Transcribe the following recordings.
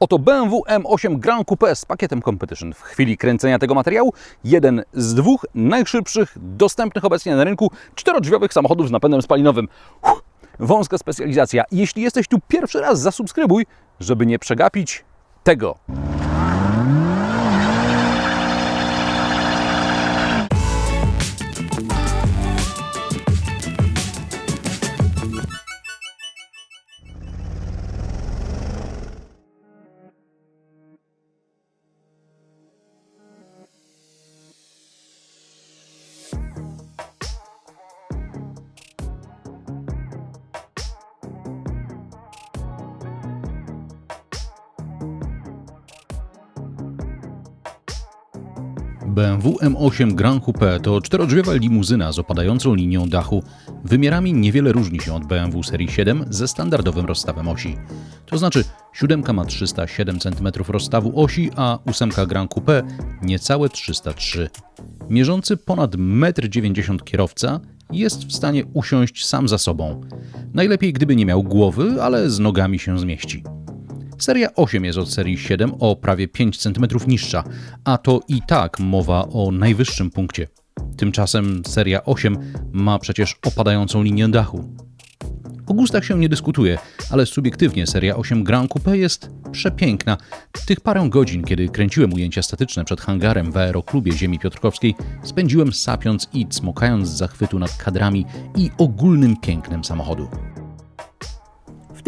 Oto BMW M8 Grand Coupe z pakietem Competition. W chwili kręcenia tego materiału jeden z dwóch najszybszych dostępnych obecnie na rynku czterodrzwiowych samochodów z napędem spalinowym. Uff, wąska specjalizacja. Jeśli jesteś tu pierwszy raz, zasubskrybuj, żeby nie przegapić tego. BMW M8 Grand Coupe to czterodrzwiowa limuzyna z opadającą linią dachu. Wymiarami niewiele różni się od BMW serii 7 ze standardowym rozstawem osi. To znaczy, siódemka ma 307 cm rozstawu osi, a ósemka Grand Coupe niecałe 303. Mierzący ponad 1,90 m kierowca jest w stanie usiąść sam za sobą. Najlepiej gdyby nie miał głowy, ale z nogami się zmieści. Seria 8 jest od serii 7 o prawie 5 cm niższa, a to i tak mowa o najwyższym punkcie. Tymczasem seria 8 ma przecież opadającą linię dachu. O gustach się nie dyskutuje, ale subiektywnie seria 8 Grand Coupe jest przepiękna. Tych parę godzin, kiedy kręciłem ujęcia statyczne przed hangarem w aeroklubie Ziemi Piotrkowskiej, spędziłem sapiąc i cmokając z zachwytu nad kadrami i ogólnym pięknem samochodu.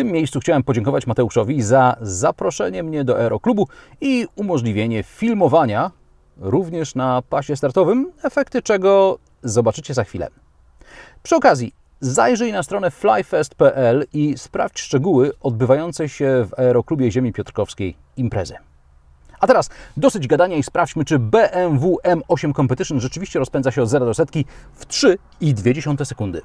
Tym miejscu chciałem podziękować Mateuszowi za zaproszenie mnie do Aeroklubu i umożliwienie filmowania również na pasie startowym, efekty czego zobaczycie za chwilę. Przy okazji, zajrzyj na stronę flyfest.pl i sprawdź szczegóły odbywającej się w Aeroklubie Ziemi Piotrkowskiej imprezy. A teraz dosyć gadania i sprawdźmy, czy BMW M8 Competition rzeczywiście rozpędza się od 0 do setki w 3,2 sekundy.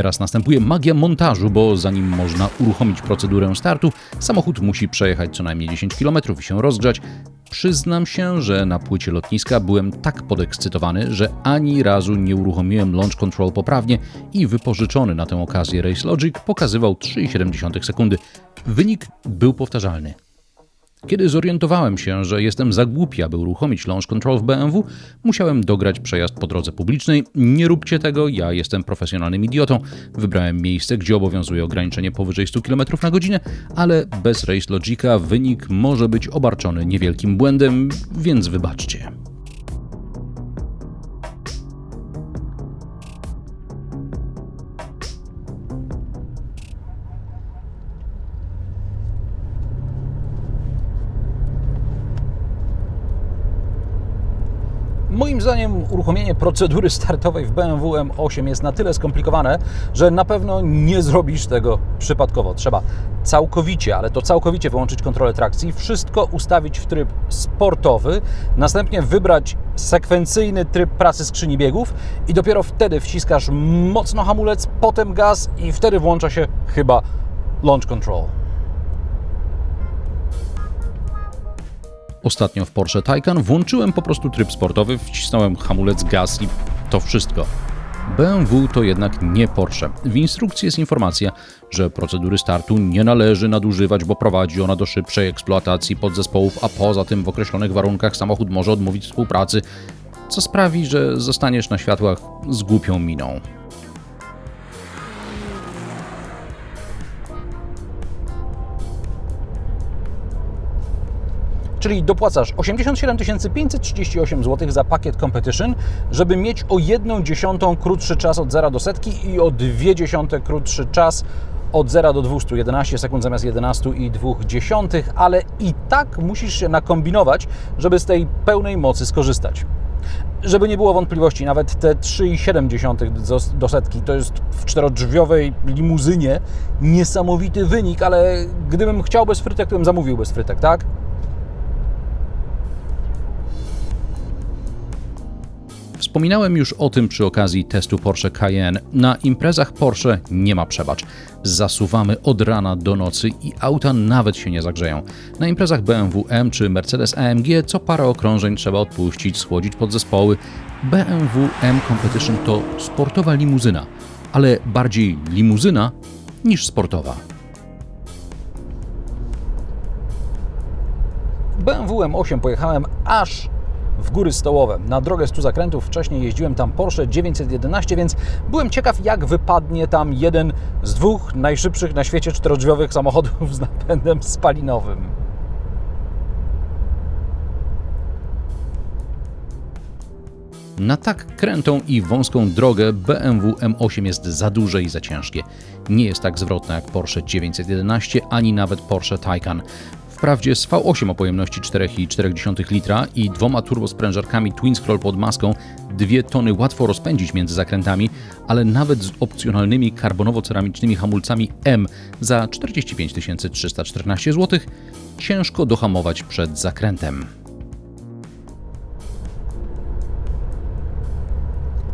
Teraz następuje magia montażu, bo zanim można uruchomić procedurę startu, samochód musi przejechać co najmniej 10 km i się rozgrzać. Przyznam się, że na płycie lotniska byłem tak podekscytowany, że ani razu nie uruchomiłem Launch Control poprawnie i wypożyczony na tę okazję Race Logic pokazywał 3,7 sekundy. Wynik był powtarzalny. Kiedy zorientowałem się, że jestem za głupi, aby uruchomić launch control w BMW, musiałem dograć przejazd po drodze publicznej. Nie róbcie tego, ja jestem profesjonalnym idiotą. Wybrałem miejsce, gdzie obowiązuje ograniczenie powyżej 100 km na godzinę, ale bez Race Logica wynik może być obarczony niewielkim błędem, więc wybaczcie. Moim zdaniem uruchomienie procedury startowej w BMW M8 jest na tyle skomplikowane, że na pewno nie zrobisz tego przypadkowo. Trzeba całkowicie, ale to całkowicie wyłączyć kontrolę trakcji, wszystko ustawić w tryb sportowy, następnie wybrać sekwencyjny tryb pracy skrzyni biegów i dopiero wtedy wciskasz mocno hamulec, potem gaz i wtedy włącza się chyba launch control. Ostatnio w Porsche Taycan włączyłem po prostu tryb sportowy, wcisnąłem hamulec, gaz i to wszystko. BMW to jednak nie Porsche. W instrukcji jest informacja, że procedury startu nie należy nadużywać, bo prowadzi ona do szybszej eksploatacji podzespołów, a poza tym w określonych warunkach samochód może odmówić współpracy, co sprawi, że zostaniesz na światłach z głupią miną. Czyli dopłacasz 87 538 zł za pakiet Competition, żeby mieć o 1 dziesiątą krótszy czas od 0 do setki i o 2 dziesiąte krótszy czas od 0 do 200, 11 sekund zamiast 11 i 2 dziesiątych, ale i tak musisz się nakombinować, żeby z tej pełnej mocy skorzystać. Żeby nie było wątpliwości, nawet te 3,7 do, do setki to jest w czterodrzwiowej limuzynie niesamowity wynik, ale gdybym chciał bez frytek, to bym zamówił bez frytek, tak? Wspominałem już o tym przy okazji testu Porsche Cayenne. Na imprezach Porsche nie ma przebacz. Zasuwamy od rana do nocy i auta nawet się nie zagrzeją. Na imprezach BMW M czy Mercedes AMG co parę okrążeń trzeba odpuścić, schłodzić podzespoły. BMW M Competition to sportowa limuzyna, ale bardziej limuzyna niż sportowa. BMW M8 pojechałem aż w góry stołowe. Na drogę 100 zakrętów wcześniej jeździłem tam Porsche 911, więc byłem ciekaw, jak wypadnie tam jeden z dwóch najszybszych na świecie czterodrzwiowych samochodów z napędem spalinowym. Na tak krętą i wąską drogę BMW M8 jest za duże i za ciężkie. Nie jest tak zwrotne jak Porsche 911 ani nawet Porsche Taycan. Wprawdzie z V8 o pojemności 4,4 litra i dwoma turbosprężarkami Twin Scroll pod maską dwie tony łatwo rozpędzić między zakrętami, ale nawet z opcjonalnymi karbonowo-ceramicznymi hamulcami M za 45 314 zł ciężko dohamować przed zakrętem.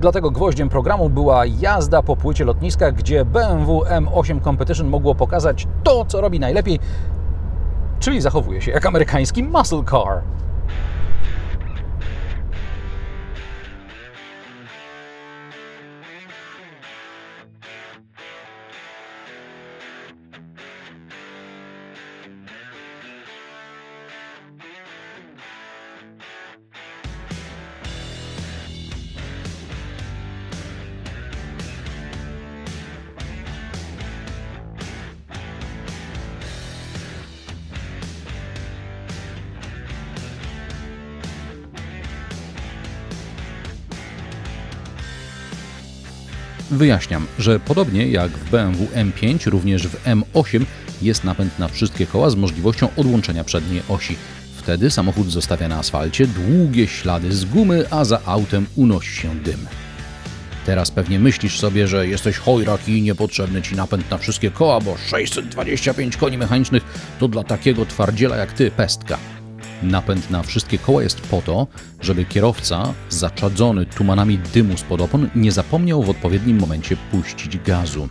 Dlatego gwoździem programu była jazda po płycie lotniska, gdzie BMW M8 Competition mogło pokazać to, co robi najlepiej, czyli zachowuje się jak amerykański muscle car. Wyjaśniam, że podobnie jak w BMW M5, również w M8 jest napęd na wszystkie koła z możliwością odłączenia przedniej osi. Wtedy samochód zostawia na asfalcie długie ślady z gumy, a za autem unosi się dym. Teraz pewnie myślisz sobie, że jesteś chojrak i niepotrzebny ci napęd na wszystkie koła, bo 625 koni mechanicznych to dla takiego twardziela jak ty pestka. Napęd na wszystkie koła jest po to, żeby kierowca, zaczadzony tumanami dymu spod opon, nie zapomniał w odpowiednim momencie puścić gazu.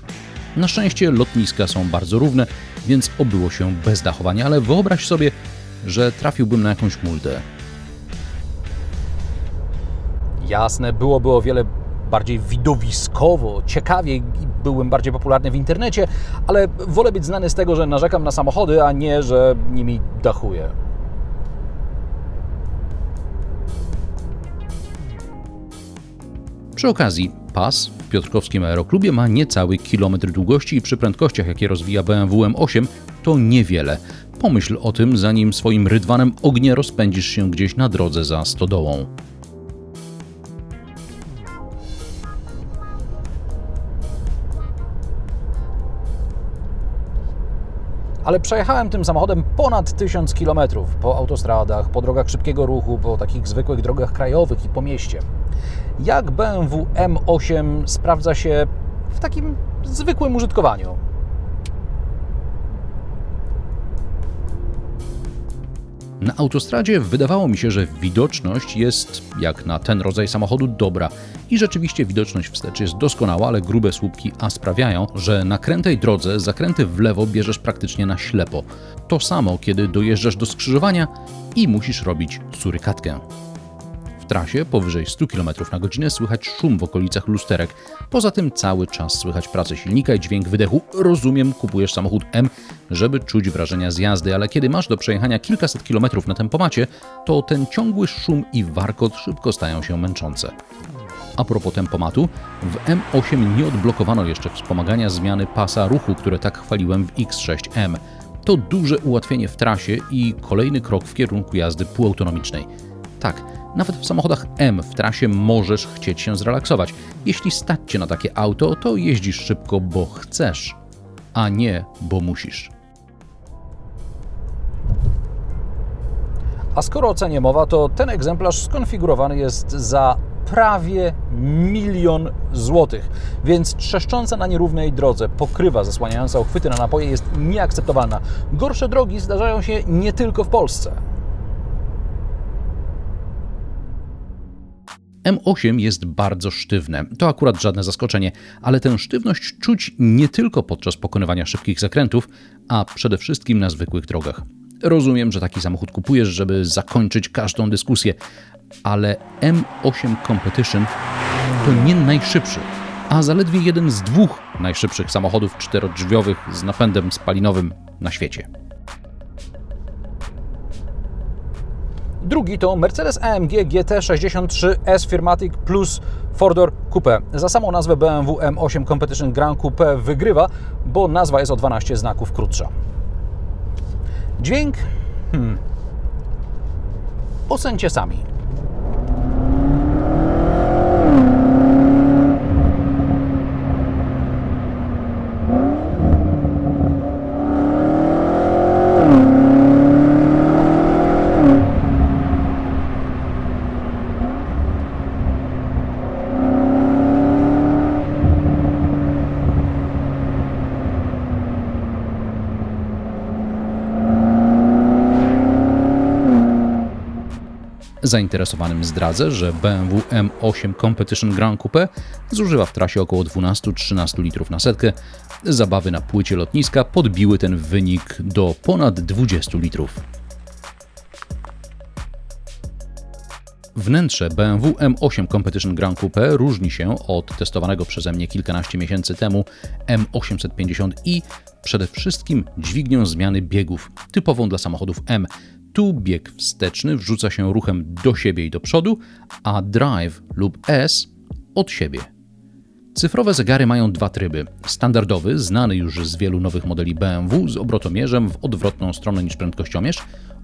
Na szczęście lotniska są bardzo równe, więc obyło się bez dachowania, ale wyobraź sobie, że trafiłbym na jakąś multę. Jasne, byłoby o wiele bardziej widowiskowo, ciekawie i byłbym bardziej popularny w internecie, ale wolę być znany z tego, że narzekam na samochody, a nie, że nimi dachuję. Przy okazji, pas w Piotrkowskim Aeroklubie ma niecały kilometr długości i przy prędkościach, jakie rozwija BMW M8, to niewiele. Pomyśl o tym, zanim swoim rydwanem ognia rozpędzisz się gdzieś na drodze za stodołą. Ale przejechałem tym samochodem ponad 1000 km po autostradach, po drogach szybkiego ruchu, po takich zwykłych drogach krajowych i po mieście. Jak BMW M8 sprawdza się w takim zwykłym użytkowaniu? Na autostradzie wydawało mi się, że widoczność jest, jak na ten rodzaj samochodu, dobra. I rzeczywiście widoczność wstecz jest doskonała, ale grube słupki A sprawiają, że na krętej drodze zakręty w lewo bierzesz praktycznie na ślepo. To samo, kiedy dojeżdżasz do skrzyżowania i musisz robić surykatkę. Trasie powyżej 100 km na godzinę słychać szum w okolicach lusterek. Poza tym cały czas słychać pracę silnika i dźwięk wydechu. Rozumiem, kupujesz samochód M, żeby czuć wrażenia z jazdy, ale kiedy masz do przejechania kilkaset kilometrów na tempomacie, to ten ciągły szum i warkot szybko stają się męczące. A propos tempomatu, w M8 nie odblokowano jeszcze wspomagania zmiany pasa ruchu, które tak chwaliłem w X6M. To duże ułatwienie w trasie i kolejny krok w kierunku jazdy półautonomicznej. Tak, nawet w samochodach M w trasie możesz chcieć się zrelaksować. Jeśli stać cię na takie auto, to jeździsz szybko, bo chcesz, a nie, bo musisz. A skoro o cenie mowa, to ten egzemplarz skonfigurowany jest za prawie milion złotych, więc trzeszcząca na nierównej drodze pokrywa zasłaniająca uchwyty na napoje jest nieakceptowalna. Gorsze drogi zdarzają się nie tylko w Polsce. M8 jest bardzo sztywne. To akurat żadne zaskoczenie, ale tę sztywność czuć nie tylko podczas pokonywania szybkich zakrętów, a przede wszystkim na zwykłych drogach. Rozumiem, że taki samochód kupujesz, żeby zakończyć każdą dyskusję, ale M8 Competition to nie najszybszy, a zaledwie jeden z dwóch najszybszych samochodów czterodrzwiowych z napędem spalinowym na świecie. Drugi to Mercedes AMG GT63 S Firmatic Plus Four-Door Coupe. Za samą nazwę BMW M8 Competition Grand Coupe wygrywa, bo nazwa jest o 12 znaków krótsza. Dźwięk? Hmm. Ocencie sami. Zainteresowanym zdradzę, że BMW M8 Competition Grand Coupe zużywa w trasie około 12-13 litrów na setkę. Zabawy na płycie lotniska podbiły ten wynik do ponad 20 litrów. Wnętrze BMW M8 Competition Grand Coupe różni się od testowanego przeze mnie kilkanaście miesięcy temu M850i przede wszystkim dźwignią zmiany biegów, typową dla samochodów M. Tu bieg wsteczny wrzuca się ruchem do siebie i do przodu, a drive lub S od siebie. Cyfrowe zegary mają dwa tryby. Standardowy, znany już z wielu nowych modeli BMW z obrotomierzem w odwrotną stronę niż prędkościomierz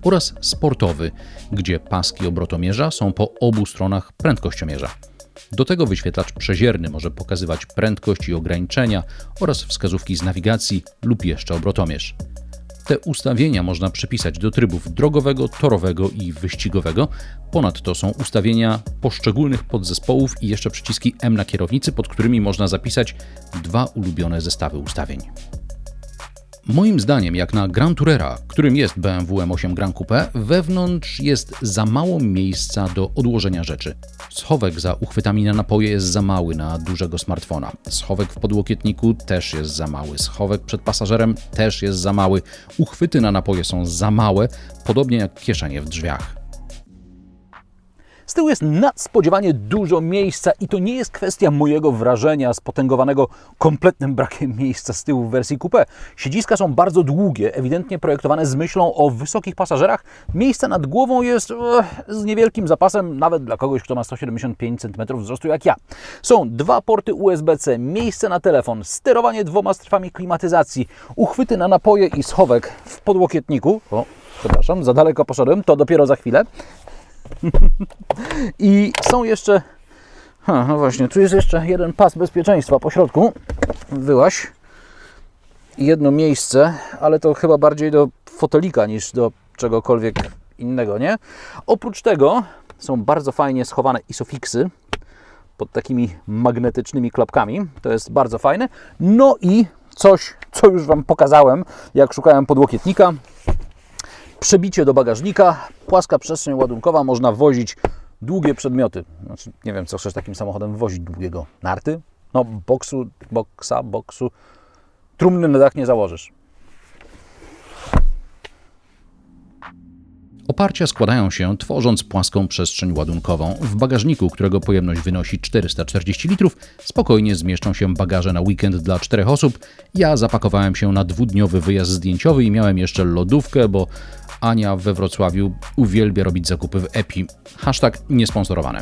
oraz sportowy, gdzie paski obrotomierza są po obu stronach prędkościomierza. Do tego wyświetlacz przezierny może pokazywać prędkość i ograniczenia oraz wskazówki z nawigacji lub jeszcze obrotomierz. Te ustawienia można przypisać do trybów drogowego, torowego i wyścigowego. Ponadto są ustawienia poszczególnych podzespołów i jeszcze przyciski M na kierownicy, pod którymi można zapisać dwa ulubione zestawy ustawień. Moim zdaniem, jak na Grand Tourera, którym jest BMW M8 Grand Coupe, wewnątrz jest za mało miejsca do odłożenia rzeczy. Schowek za uchwytami na napoje jest za mały na dużego smartfona. Schowek w podłokietniku też jest za mały. Schowek przed pasażerem też jest za mały. Uchwyty na napoje są za małe, podobnie jak kieszenie w drzwiach. Z tyłu jest nadspodziewanie dużo miejsca i to nie jest kwestia mojego wrażenia spotęgowanego kompletnym brakiem miejsca z tyłu w wersji coupe. Siedziska są bardzo długie, ewidentnie projektowane z myślą o wysokich pasażerach. Miejsce nad głową jest e, z niewielkim zapasem, nawet dla kogoś, kto ma 175 cm wzrostu jak ja. Są dwa porty USB-C, miejsce na telefon, sterowanie dwoma strefami klimatyzacji, uchwyty na napoje i schowek w podłokietniku. O, przepraszam, za daleko poszedłem, to dopiero za chwilę. I są jeszcze. Ha, no właśnie, tu jest jeszcze jeden pas bezpieczeństwa po środku. Wyłaś. Jedno miejsce, ale to chyba bardziej do fotelika niż do czegokolwiek innego, nie? Oprócz tego są bardzo fajnie schowane isofiksy pod takimi magnetycznymi klapkami. To jest bardzo fajne. No i coś, co już Wam pokazałem, jak szukałem podłokietnika przebicie do bagażnika, płaska przestrzeń ładunkowa, można wozić długie przedmioty. Znaczy, nie wiem, co chcesz takim samochodem wozić długiego. Narty? No, boksu, boksa, boksu. Trumny na dach nie założysz. Oparcia składają się, tworząc płaską przestrzeń ładunkową. W bagażniku, którego pojemność wynosi 440 litrów, spokojnie zmieszczą się bagaże na weekend dla czterech osób. Ja zapakowałem się na dwudniowy wyjazd zdjęciowy i miałem jeszcze lodówkę, bo Ania we Wrocławiu uwielbia robić zakupy w EPI. Hashtag niesponsorowane.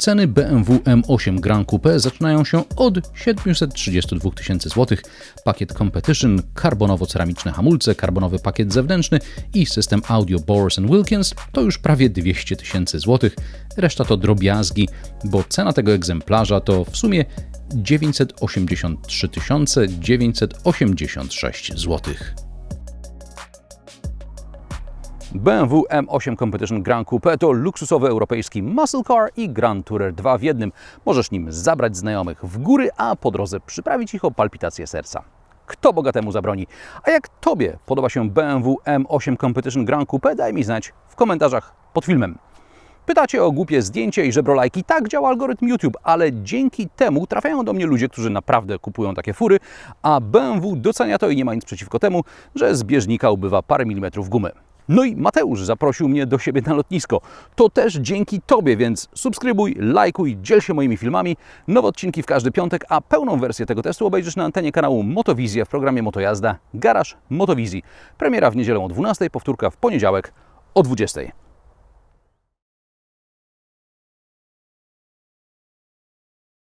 Ceny BMW M8 Grand Coupe zaczynają się od 732 tysięcy złotych. Pakiet Competition, karbonowo-ceramiczne hamulce, karbonowy pakiet zewnętrzny i system audio Bowers Wilkins to już prawie 200 tysięcy złotych. Reszta to drobiazgi, bo cena tego egzemplarza to w sumie 983 986 złotych. BMW M8 Competition Grand Coupe to luksusowy europejski muscle car i Grand Tourer 2 w jednym. Możesz nim zabrać znajomych w góry, a po drodze przyprawić ich o palpitację serca. Kto bogatemu zabroni? A jak Tobie podoba się BMW M8 Competition Grand Coupe, daj mi znać w komentarzach pod filmem. Pytacie o głupie zdjęcie i żebrolajki. Tak działa algorytm YouTube, ale dzięki temu trafiają do mnie ludzie, którzy naprawdę kupują takie fury, a BMW docenia to i nie ma nic przeciwko temu, że z bieżnika ubywa parę milimetrów gumy. No i Mateusz zaprosił mnie do siebie na lotnisko. To też dzięki Tobie, więc subskrybuj, lajkuj, dziel się moimi filmami. Nowe odcinki w każdy piątek, a pełną wersję tego testu obejrzysz na antenie kanału Motowizja w programie Motojazda Garaż Motowizji. Premiera w niedzielę o 12, powtórka w poniedziałek o 20.